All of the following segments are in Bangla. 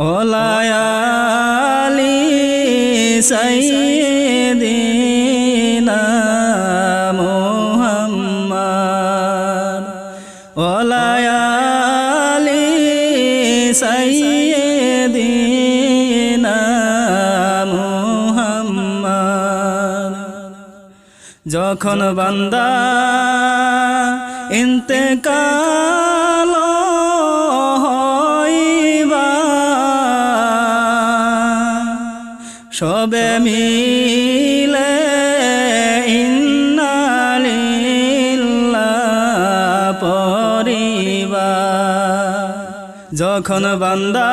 ওলায়ালি সাইদিনা মোহাম্মদ। ওলায়ালি সাইদিনা মোহাম্মদ। যখন বান্দা ইন্তেকাল সবে মিলে যখন বান্দা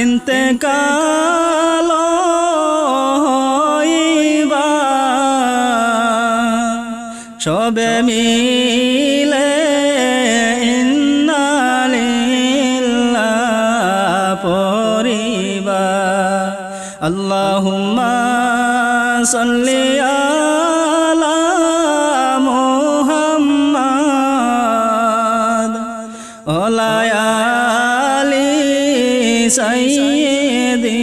ইন্তেকাল হইবা সবে মিলে আল্লাহুম্মা সাল্লি আলা মুহাম্মাদ ওলা আলি সাইয়্যিদিনা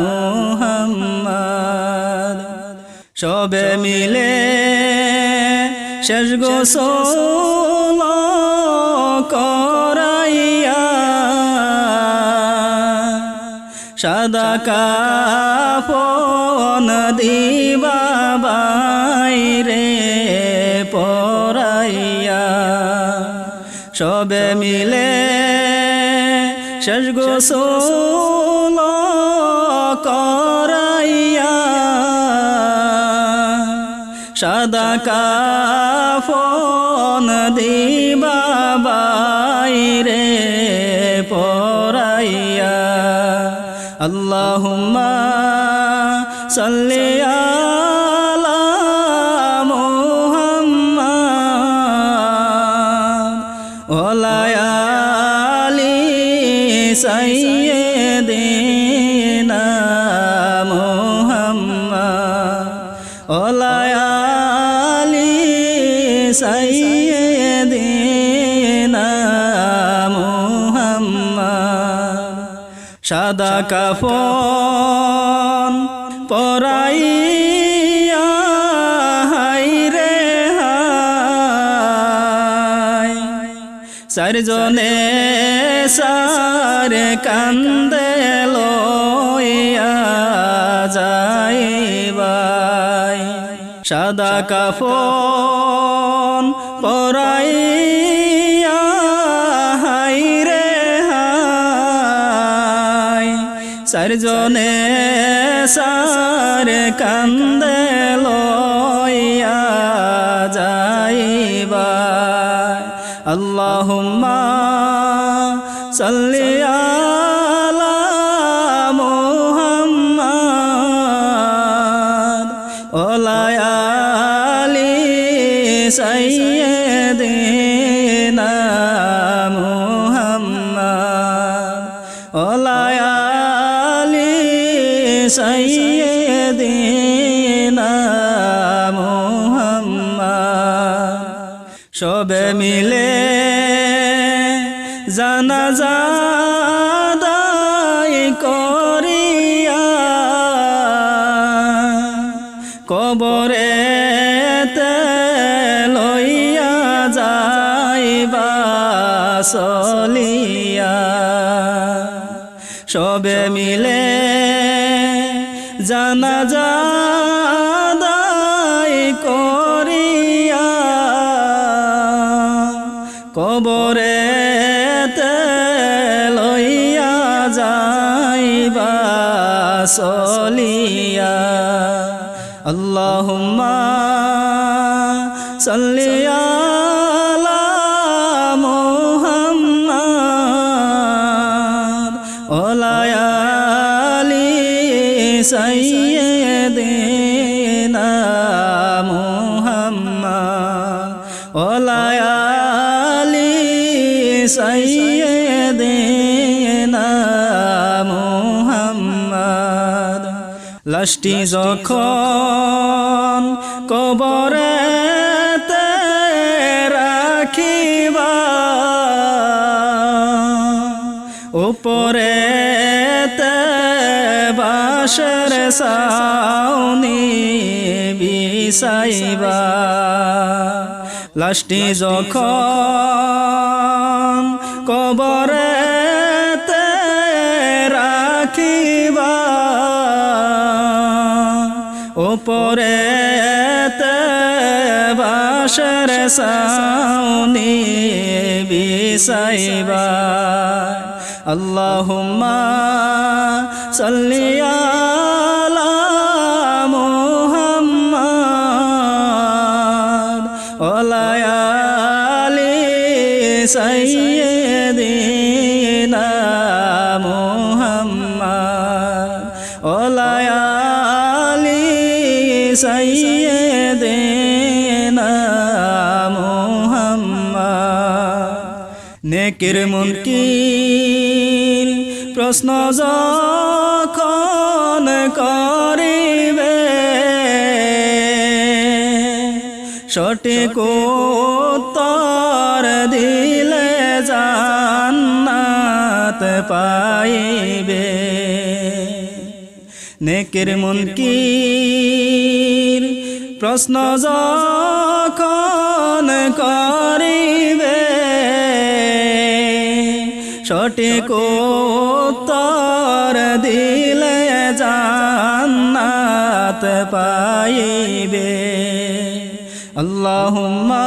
মুহাম্মদ। সবে মিলে শেষ গোসল করাইয়া সাদা কাপন দিবা বাইরে পরাইয়া। সবে মিলে শেষ গোসল করাইয়া। সাদা কাফন দিবা বাইরে পরাইয়া। আল্লাহুম্মা সাল্লি আলা মুহাম্মাদ ওয়ালা আলি সাইয়্যিদিনা মুহাম্মদ ওয়ালা আলি সাইয়্যিদিনা সাদা কাফন পরাইয়া হাইরে হাই। চারজনে সার কান্দে লইয়া সাদা কাফন পরাইয়া চারজনে সার কান্দে লইয়া যাইবা। আল্লাহুম্মা সাল্লি আলা মুহাম্মাদ। ওলা আলি মুহাম্মদ। সবে মিলে জানাজা করিয়া কবরে লইয়া যাইবা চলিয়া সবে মিলে জানাজা দায় করিয়া কবরে লইয়া যাইবা চলিয়া। আল্লাহুম্মা সাল্লি লাশটি যখন কবরে রাখিবা উপরে বাসর সাউনি বিসাইবা লাশটি যখন কবরে রাখিবা উপরে বাসর সাউনি বিসাইবা আল্লাহুম্মা সাল্লি সাইয়্যিদিনা মুহাম্মদ। নেকের মুনকির প্রশ্ন যখন করিবে সঠিক উত্তর দিলে জান্নাত পাইবে। নেকের মুনকির প্রশ্ন যখন করিবে, সঠিক উত্তর দিলে জান্নাত পাইবে। আল্লাহুম্মা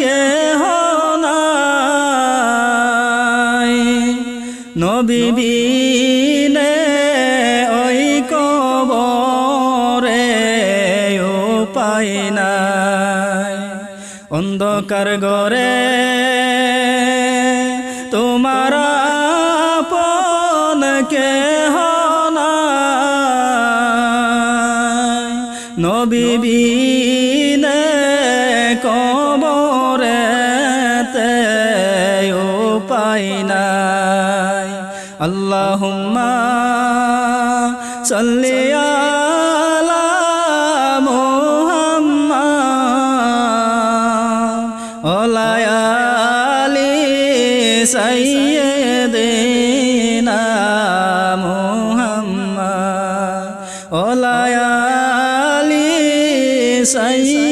কেহ নাই নবী বিনে ওই কবরে উপায় নাই। অন্ধকার গরে তোমার আপন কেহ নাই নবী উপায় নাই। আল্লাহুম্মা সাল্লি আলা মুহাম্মদ ওয়া আলি সাইয়্যিদিনা ওয়া সাইয়্যিদিনা